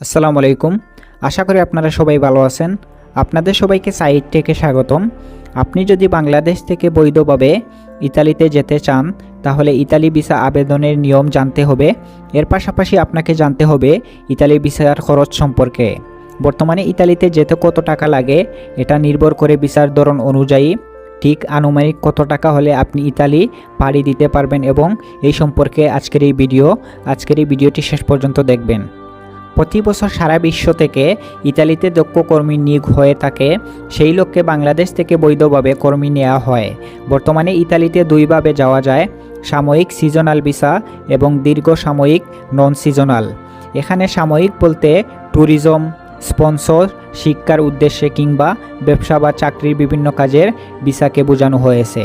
আসসালামু আলাইকুম। আশা করি আপনারা সবাই ভালো আছেন। আপনাদের সবাইকে সাইট থেকে স্বাগতম। আপনি যদি বাংলাদেশ থেকে বৈধভাবে ইতালিতে যেতে চান, তাহলে ইতালি ভিসা আবেদনের নিয়ম জানতে হবে। এর পাশাপাশি আপনাকে জানতে হবে ইতালি ভিসার খরচ সম্পর্কে। বর্তমানে ইতালিতে যেতে কত টাকা লাগে, এটা নির্ভর করে ভিসার ধরন অনুযায়ী ঠিক আনুমানিক কত টাকা হলে আপনি ইতালি পাড়ি দিতে পারবেন এবং এই সম্পর্কে আজকের এই ভিডিও, আজকের এই ভিডিওটি শেষ পর্যন্ত দেখবেন। প্রতি বছর সারা বিশ্ব থেকে ইতালিতে দক্ষ কর্মী নিয়োগ হয়ে থাকে, সেই লক্ষ্যে বাংলাদেশ থেকে বৈধভাবে কর্মী নেওয়া হয়। বর্তমানে ইতালিতে দুইভাবে যাওয়া যায়, সাময়িক সিজনাল ভিসা এবং দীর্ঘ সাময়িক নন সিজনাল এখানে সাময়িক বলতে ট্যুরিজম, স্পন্সর, শিক্ষার উদ্দেশ্যে কিংবা ব্যবসা বা চাকরির বিভিন্ন কাজের ভিসাকে বোঝানো হয়েছে।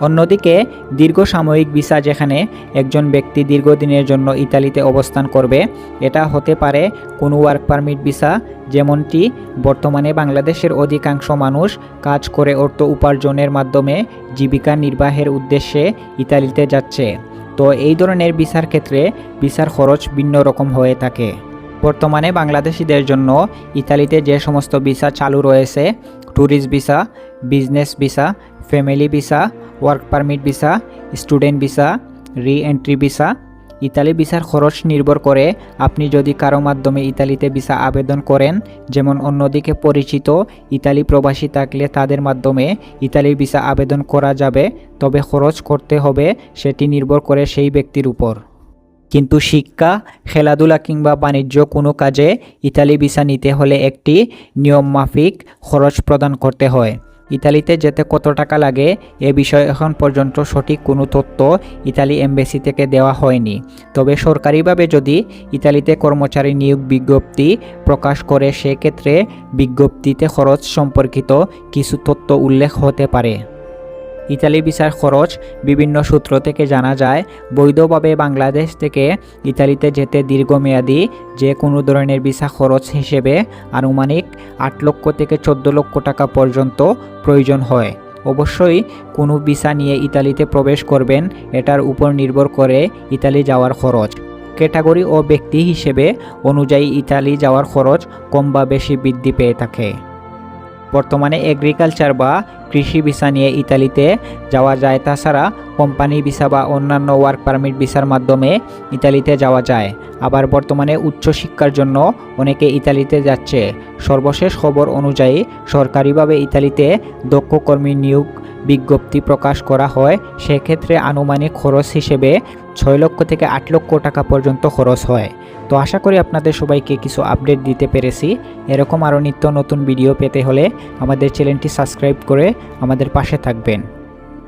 অন্যদিকে, দীর্ঘ সাময়িক ভিসা যেখানে একজন ব্যক্তি দীর্ঘদিনের জন্য ইতালিতে অবস্থান করবে, এটা হতে পারে কোনো ওয়ার্ক পারমিট ভিসা, যেমনটি বর্তমানে বাংলাদেশের অধিকাংশ মানুষ কাজ করে অর্থ উপার্জনের মাধ্যমে জীবিকা নির্বাহের উদ্দেশ্যে ইতালিতে যাচ্ছে। তো এই ধরনের ভিসার ক্ষেত্রে ভিসার খরচ ভিন্ন রকম হয়ে থাকে। বর্তমানে বাংলাদেশিদের জন্য ইতালিতে যে সমস্ত ভিসা চালু রয়েছে tourist visa business visa family visa work permit visa student visa re entry visa Italy ভিসার খরচ নির্ভর করে। আপনি যদি কারও মাধ্যমে ইতালিতে ভিসা আবেদন করেন, যেমন অন্যদিকে পরিচিত ইতালি প্রবাসী থাকলে তাদের মাধ্যমে ইতালি ভিসা আবেদন করা যাবে, তবে খরচ করতে হবে, সেটি নির্ভর করে সেই ব্যক্তির উপর। কিন্তু শিক্ষা, খেলাধুলা কিংবা বাণিজ্য কোনো কাজে ইতালি ভিসা নিতে হলে একটি নিয়ম মাফিক খরচ প্রদান করতে হয়। ইতালিতে যেতে কত টাকা লাগে এ বিষয়ে এখন পর্যন্ত সঠিক কোনো তথ্য ইতালি এমবেসি থেকে দেওয়া হয়নি। তবে সরকারিভাবে যদি ইতালিতে কর্মচারী নিয়োগ বিজ্ঞপ্তি প্রকাশ করে, সেক্ষেত্রে বিজ্ঞপ্তিতে খরচ সম্পর্কিত কিছু তথ্য উল্লেখ হতে পারে। ইতালি ভিসার খরচ বিভিন্ন সূত্র থেকে জানা যায়, বৈধভাবে বাংলাদেশ থেকে ইতালিতে যেতে দীর্ঘমেয়াদী যে কোনো ধরনের ভিসা খরচ হিসেবে আনুমানিক আট লক্ষ থেকে চোদ্দ লক্ষ টাকা পর্যন্ত প্রয়োজন হয়। অবশ্যই কোনো ভিসা নিয়ে ইতালিতে প্রবেশ করবেন, এটার উপর নির্ভর করে ইতালি যাওয়ার খরচ। ক্যাটাগরি ও ব্যক্তি হিসেবে অনুযায়ী ইতালি যাওয়ার খরচ কম বা বেশি বৃদ্ধি পেয়ে থাকে। বর্তমানে এগ্রিকালচার বা কৃষি ভিসা নিয়ে ইতালিতে যাওয়া যায়। তাছাড়া কোম্পানি ভিসা বা অন্যান্য ওয়ার্ক পারমিট ভিসার মাধ্যমে ইতালিতে যাওয়া যায়। আবার বর্তমানে উচ্চশিক্ষার জন্য অনেকে ইতালিতে যাচ্ছে। সর্বশেষ খবর অনুযায়ী সরকারিভাবে ইতালিতে দক্ষ কর্মী নিয়োগ বিজ্ঞপ্তি প্রকাশ করা হয়, সেক্ষেত্রে আনুমানিক খরচ হিসেবে ছয় লক্ষ থেকে আট লক্ষ টাকা পর্যন্ত খরচ হয়। তো আশা করি আপনাদের সবাইকে কিছু আপডেট দিতে পেরেছি। এরকম আরও নিত্য নতুন ভিডিও পেতে হলে আমাদের চ্যানেলটি সাবস্ক্রাইব করে আমাদের পাশে থাকবেন।